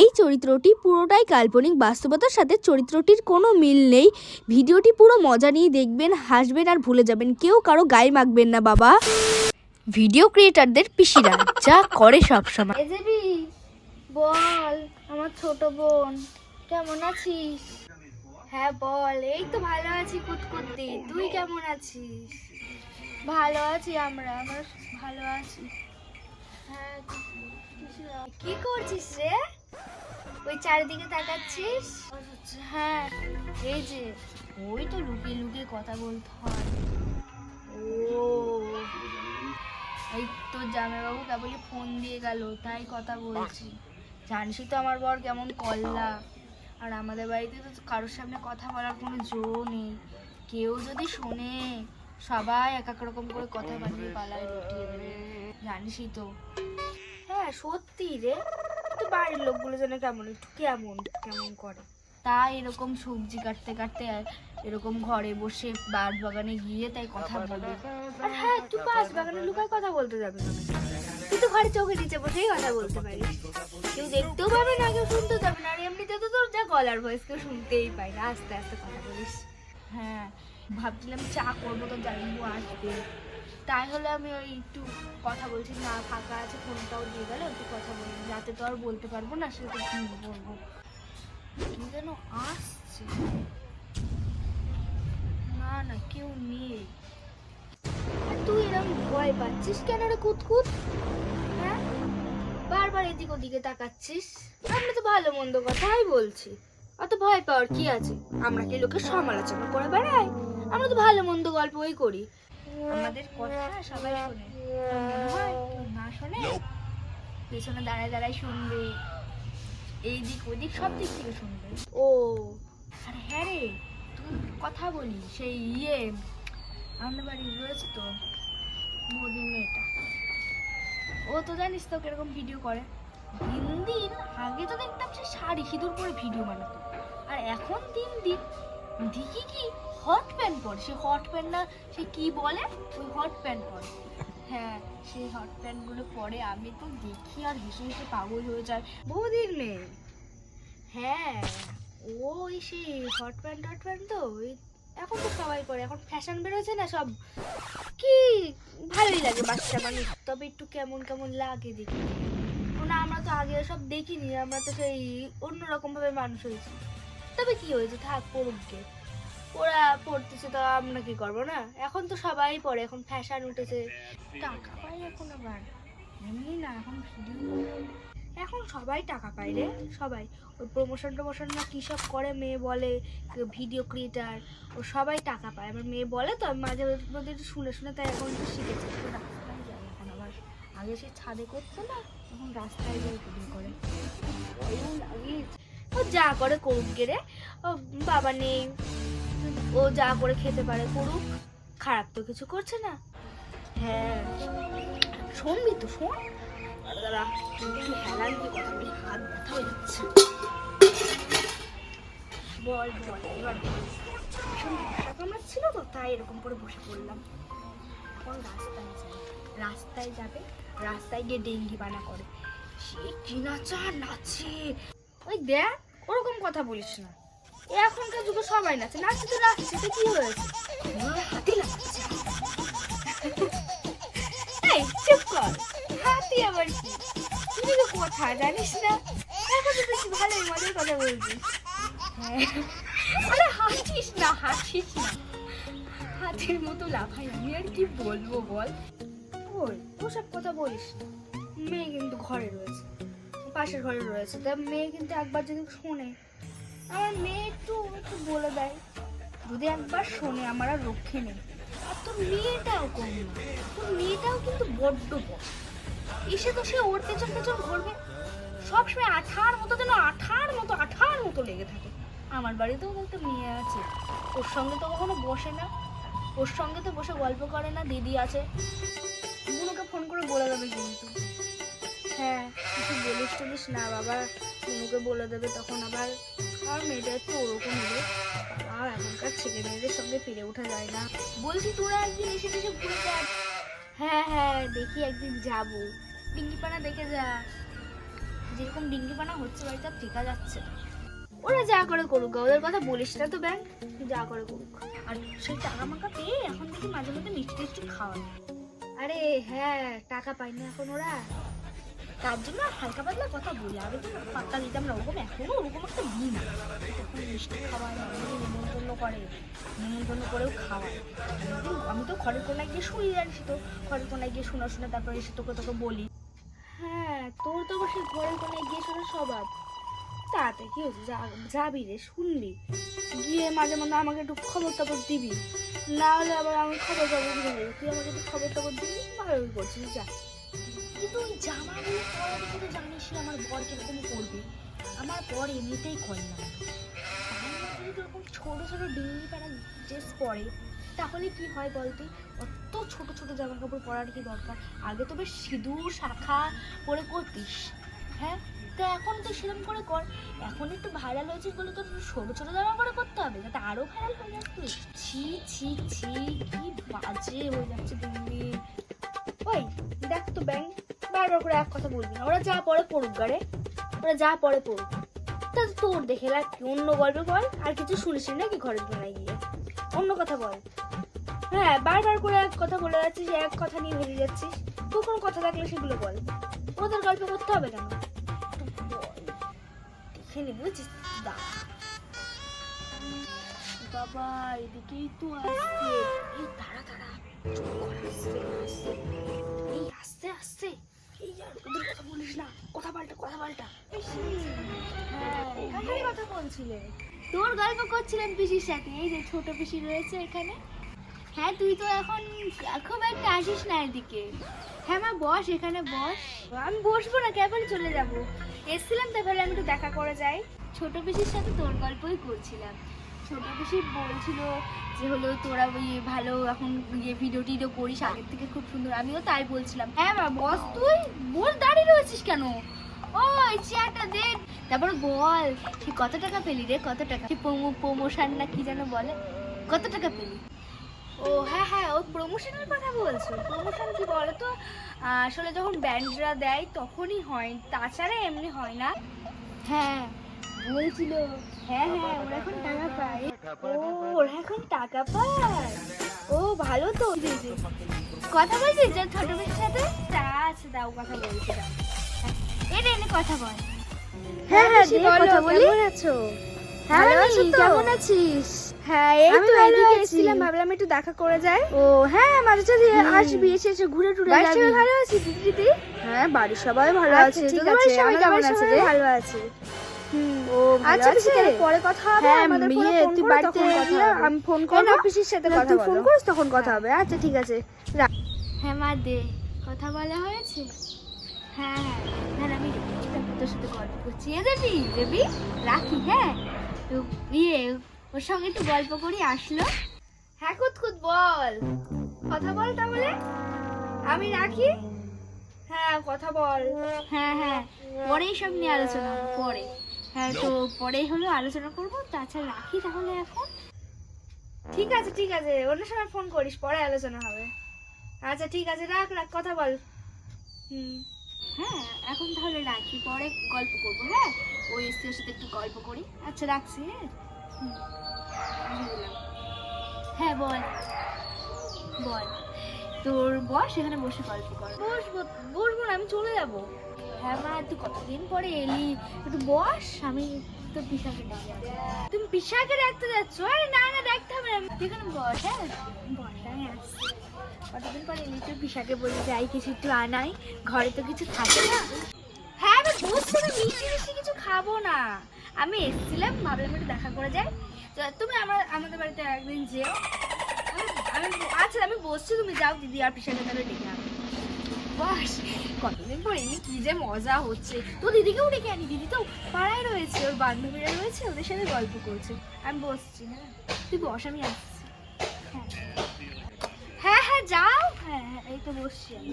এই চরিত্রটি পুরোটাই কাল্পনিক বাস্তবতার সাথে চরিত্রটির কোনো মিল নেই। ভিডিওটি পুরো মজা নিয়ে দেখবেন, হাসবেন আর ভুলে যাবেন। কেউ কারও গায়ে মাখবেন না, বাবা। ভিডিও ক্রিয়েটারদের পিসিরা যা করে সবসময় বল, আমার ছোট বোন, কেমন আছিস? হ্যাঁ বল, এই তো ভালো আছি কুতকুতি তুই কেমন আছিস? ভালো আছি আমরা আমরা ভালো আছি। হ্যাঁ কি করছিস রে? ওই চারিদিকে তাকাচ্ছিস? হ্যাঁ এই যে, ওই তো লুকিয়ে লুকিয়ে কথা বলতে হয়। ও, এই তোর জামাইবাবু কেবলই ফোন দিয়ে গেল, তাই কথা বলছি। জানিসই তো আমার বর কেমন কল্লা। আর আমাদের বাড়িতে তো কারোর সামনে কথা বলার কোনো জো নেই। কেউ যদি শোনে, সবাই এক এক রকম করে কথা বানিয়ে পালায় লুটিয়ে দেবে। জানিসই তো। হ্যাঁ সত্যি রে। তো বাড়ির লোকগুলো যেন কেমন একটু কেমন কেমন করে। তাই এরকম সবজি কাটতে কাটতে এরকম ঘরে বসে বাদ বাগানে গিয়ে তাই কথা বলে। আর হ্যাঁ তুই বাস বাগানে লুকায় কথা বলতে যাবি না। তুই তো ঘরে চোখে নিচে বসেই কথা বলতে পারিস। কেউ দেখতেও পাবে না কেউ শুনতেও পাবে না আর এমনিতে তো তোর যা গলার ভয়েস কেউ শুনতেই পাই না আস্তে আস্তে কথা বলিস। হ্যাঁ ভাবছিলাম চা করব তো জানব আসবে। তাই হলে আমি ওই একটু কথা বলছি, না ফাঁকা আছে, ফোনটাও দিয়ে গেলে একটু কথা বলি রাতে তো আর বলতে পারব না, সেটা কি বলব? কি যেন আসছে? না না, কেউ নেই। তুই এরকম ভয় পাচ্ছিস কেন রে কুতকুত? হ্যাঁ? বারবার এদিক ওদিকে তাকাচ্ছিস? আমরা তো ভালো মন্দ কথাই বলছি। অত ভয় পাওয়ার কি আছে? আমরা কি লোকের সমালোচনা করে বেড়াই? আমরা তো ভালো মন্দ গল্পই করি। আমাদের কথা সবাই শোনে। না শোনে? পেছনে দাঁড়ায় দাঁড়ায় শুনবে। এই দিক ওই দিক সব দিক থেকে শুনবে। ও। আরে হ্যাঁ রে তুই কথা বলি। সেই ইয়ে আমাদের বাড়ি রয়েছে তো মোদি মেয়েটা। ও তো জানিস তো কীরকম ভিডিও করে। দিন দিন আগে তো দেখতাম সে শাড়ি সিঁদুর পরে ভিডিও বানাতো। আর এখন দিন দিন দেখি কি হট প্যান্ট পরে সে হট প্যান্ট না সে কি বলে? ওই হট প্যান্ট পরে। হ্যাঁ সেই হট প্যান্টগুলো পরে আমি তো দেখি আর হেসে হেসে পাগল হয়ে যায়। বৌদির মেয়ে? হ্যাঁ ওই সেই হট প্যান্ট হট প্যান্ট তো ওই এখন তো সবাই পরে এখন ফ্যাশন বেরোচ্ছে না সব। কি ভালোই লাগে বাচ্চা মানুষ তবে একটু কেমন কেমন লাগে দেখি না আমরা তো আগে সব দেখিনি আমরা তো সেই অন্যরকম ভাবে মানুষ হয়েছি। তবে কি হয়েছে থাক পড়ুক ওরা পড়তেছে, তো আমরা কি করব না? এখন তো সবাই পড়ে, এখন ফ্যাশন উঠেছে। টাকা পাই এখন আবার? এমনি না, এখন এখন সবাই টাকা পায় রে, সবাই। ওই প্রমোশন টমোশন না কী সব করে, মেয়ে বলে ভিডিও ক্রিয়েটার ও সবাই টাকা পায়। আমার মেয়ে বলে তো, আমি মাঝে মধ্যে একটু শুনে শুনে তাই এখন একটু শিখেছি। রাস্তায় যাই এখন আবার আগে সে ছাদে করতো না এখন রাস্তায় যাই ভিডিও করে। ও যা করে করুক গেরে ও বাবা নেই। ও যা করে খেতে পারে করুক খারাপ তো কিছু করছে না। হ্যাঁ শুনবি তো শোন। হেলান দিয়ে কথা? বলি হাত ব্যথা হয়ে যাচ্ছে। বল বল এবার। ভীষণ মশা কামড়াচ্ছিল তো তাই এরকম করে বসে পড়লাম। এখন রাস্তায় যাই রাস্তায় যাবে রাস্তায় গিয়ে ডেঙ্গি বানা করে। সে কি নাচা নাচে। ওই দেখ ওরকম কথা বলিস না। এখনকার যুগে সবাই নাচে। নাচছে তো নাচছে তো কি হয়েছে? হাতি লাগছে এই চুপ কর। হাতি আবার কি? তুই তো কথা জানিস না? এখন তো বেশি ভালোই মজার কথা বলছিস। আরে হাসিস না হাসিস না। হাতির মতো লাফাই আমি আর কি বলব বল? ওই ওসব কথা বলিস মেয়ে কিন্তু ঘরে রয়েছে। পাশের ঘরে রয়েছে। তা মেয়ে কিন্তু একবার যদি শোনে আমার মেয়ে একটু একটু বলে দেয়, যদি একবার শোনে আমার আর রক্ষে নেই, আর তোর মেয়েটাও কম তোর মেয়েটাও কিন্তু বড্ড বড়। এসে তো সে ওর পেছন পেছন ঘুরবে। সবসময় আঠার মতো যেন, আঠার মতো আঠার মতো লেগে থাকে। আমার বাড়িতেও একটা মেয়ে আছে। ওর সঙ্গে তো কখনো বসে না। ওর সঙ্গে তো বসে গল্প করে না, দিদি আছে। বুনুকে ফোন করে বলে দেবে কিন্তু। হ্যাঁ কিছু বলিস টলিস না বাবা। বুনুকে বলে দেবে, তখন আবার আর মেয়েটা একটু ওরকম হবে আর এখনকার ছেলে মেয়েদের সঙ্গে পেরে ওঠা যায় না। বলছি, তোরা একদিন এসে এসে ঘুরে যা হ্যাঁ হ্যাঁ দেখি একদিন যাব। পিঙ্কিপাড়া দেখে যা। যেরকম ডিঙ্গি বানা হচ্ছে আর টেকা যাচ্ছে ওরা যা করে করুক, ওদের কথা বলিস না তো ব্যাংক যা করে করুক। আর সেই টাকা মাকা পেয়ে এখন দেখি মাঝে মধ্যে মিষ্টি টিষ্টি খাওয়ায় আরে হ্যাঁ টাকা পাই না এখন ওরা। তার জন্য হালকা পাতলা কথা বলি। আগে তো পাত্তা দিতাম না ওরকম এখনও ওরকম একটা দিই না। এখন মিষ্টি খাওয়ায় নিমন্ত্রণ করে। নিমন্ত্রণ করেও খাওয়ায়। আমি- তো ঘরের কোনায় গিয়ে শুই, জানিস তো। ঘরের কোনায় গিয়ে শোনা শোনা তারপরে এসে তোকে তোকে বলি। হ্যাঁ তোর তো অবশ্যই ঘরের কোনায় গিয়ে শোনা স্বভাব। তাতে কি হচ্ছে? যাবি রে, শুনবি। গিয়ে মাঝে মাঝে আমাকে একটু খবর টবর দিবি। না হলে আবার আমি খবর টবর তুই আমাকে একটু খবর টবর দিবি, ভালোই করছিস, যা। কিন্তু ওই জামাগুলো পরা দেখে তো জানিসই আমার বর কীরকম করবে? আমার বর এমনিতেই করে না তার ওরকম ছোটো ছোটো ডিঙি প্যারা ড্রেস পরে, তাহলে কি হয় বলতে? অত ছোট ছোট জামা কাপড় পরার কি দরকার? আগে তো বেশ সিঁদুর, শাখা পরে করতিস। হ্যাঁ? তো এখন তো সেরকম করে কর। এখন একটু ভাইরাল হয়েছিস বলে তো ছোট ছোট জামা পরে করতে হবে? যাতে আরও ভাইরাল হয়ে যাস তুই ছি ছি ছি, কি বাজে হয়ে যাচ্ছে তুমি ওই, দেখ তো ব্যাং বারবার করে এক কথা বলবি না। ওরা যা পরে পড়ুক গারে ওরা যা পরে পড়ুক। তা তোর দেখে লাগ কি? অন্য গল্প বল আর কিছু শুনিস নাকি ঘরের কোনায় গিয়ে? অন্য কথা বল। হ্যাঁ বারবার করে এক কথা বলে যাচ্ছিস এক কথা নিয়ে ভেবে যাচ্ছিস। তোর কোনো কথা থাকলে সেগুলো বল। ওদের গল্প করতে হবে কেন। দেখে নি বুঝছিস? দাঁড়া। বাবা এদিকেই তো আসছে। এই দাঁড়া দাঁড়া। চুপ কর, আসছে, আসছে। হ্যাঁ কথা বলছিলে। তোর গল্প করছিলেন পিসির সাথে, এই যে ছোট পিসি রয়েছে এখানে। হ্যাঁ তুই তো এখন, খুব একটা আসিস না এদিকে। হ্যাঁ মা, বস, এখানে বস। আমি বসবো না, কেবল চলে যাব। এসছিলাম তো, ভাবলাম একটু দেখা করে যাই ছোট পিসির সাথে তোর গল্পই করছিলাম। ছোট পিসি বলছিল যে হলো, তোরা ওই ভালো এখন ইয়ে ভিডিও টিডিও করিস, আগের থেকে খুব সুন্দর। আমিও তাই বলছিলাম। হ্যাঁ মা, বস, তুই বস দাঁড়িয়ে রয়েছিস কেন? ওই চেয়ারটা দে তারপর বল সে কত টাকা পেলি রে কত টাকা? সে প্রমোশন না কি যেন বলে? কত টাকা পেলি? ও হ্যাঁ হ্যাঁ ও প্রমোশনের কথা বলছো। প্রমোশন কি বলো তো আসলে যখন ব্যান্ডরা দেয় তখনই হয়। তাছাড়া এমনি হয় না। হ্যাঁ বলছিল। হ্যাঁ হ্যাঁ ওরা এখন টাকা পায়। ও ওরা এখন টাকা পায়। ও ভালো তো। কথা বলছিস ছোট মেয়ের সাথে? তা আছে দাও কথা বলছি দাও। হ্যাঁ, এটা এনে কথা বল। হ্যাঁ হ্যাঁ দে কথা বলি। কেমন আছো? হ্যাঁ আছো? কেমন আছিস? হ্যাঁ এই তো এদিকে এসেছিলাম ভাবলাম একটু দেখা করে যাই। ও হ্যাঁ মাঝে সাঝে আসবি এসে এসে ঘুরে টুরে বাড়ির যাবি। সবাই ভালো আছে দিদি হ্যাঁ বাড়ির সবাই ভালো আচ্ছা, আছে। ঠিক আছে, সবাই কেমন আছে রে? ভালো আছে। হুম ও আচ্ছা আছে? পরে কথা হবে? হ্যাঁ আমাদের ফোনে তুই বাড়িতে কথা আমি ফোন এই করব নাও, পিসির সাথে কথা তুই ফোন করিস তখন কথা হ্যাঁ। হবে। আচ্ছা ঠিক আছে। হ্যাঁ মা দে কথা বলা হয়েছে? হ্যাঁ হ্যাঁ আমি তোর সাথে গল্প করছি। এ দেবি দেবি, রাখি হ্যাঁ? ইয়ে ওর সঙ্গে একটু গল্প করি, আসলো। হ্যাঁ কুতকুত, বল। কথা বল তাহলে। আমি রাখি? হ্যাঁ কথা বল। হ্যাঁ হ্যাঁ পরেই সব নিয়ে আলোচনা পরে। হ্যাঁ তো পরেই হলো আলোচনা করব, তাছাড়া রাখি তাহলে এখন। ঠিক আছে ঠিক আছে, অন্য সময় ফোন করিস, পরে আলোচনা হবে। আচ্ছা ঠিক আছে, রাখ রাখ, কথা বল। হুম। হ্যাঁ এখন তাহলে রাখি পরে গল্প করব হ্যাঁ? ওই স্ত্রীর সাথে একটু গল্প করি। আচ্ছা রাখছি হ্যাঁ? হ্যাঁ বল। বল। তোর বস এখানে বসে গল্প কর। বসবো বসবো না আমি চলে যাব। হ্যাঁ মা একটু কতদিন পরে এলি? একটু বস আমি তো পিসাকে তুমি পিসাকে রাখতে যাচ্ছ? আরে না না রাখতে হবে না। তুই এখানে বস হ্যাঁ? বস আমি আসছি কতদিন পরে এলি তুই পিসাকে বলি, যাই, কিছু একটু আনাই। ঘরে তো কিছু থাকে না। হ্যাঁ আমি বুঝছি আমি মিষ্টি মিষ্টি কিছু খাব না। আমি এসেছিলাম, ভাবলাম একটু দেখা করে যাই। তো তুমি আমার, আমাদের বাড়িতে একদিন যেও। আমি- আমি আচ্ছা আমি বসছি, তুমি যাও, দিদি আর পিসাকে তাহলে ডেকে আনো বাস, কতদিন পরে এমনি কি যে মজা হচ্ছে। তো দিদিকেও ডেকে আনি দিদি তো পাড়ায় রয়েছে, ওর বান্ধবীরা রয়েছে, ওদের সাথে গল্প করছে। আমি বসছি হ্যাঁ। তুই বস, আমি আসছি। হ্যাঁ হ্যাঁ যাও। হ্যাঁ হ্যাঁ এই তো বসছি আমি।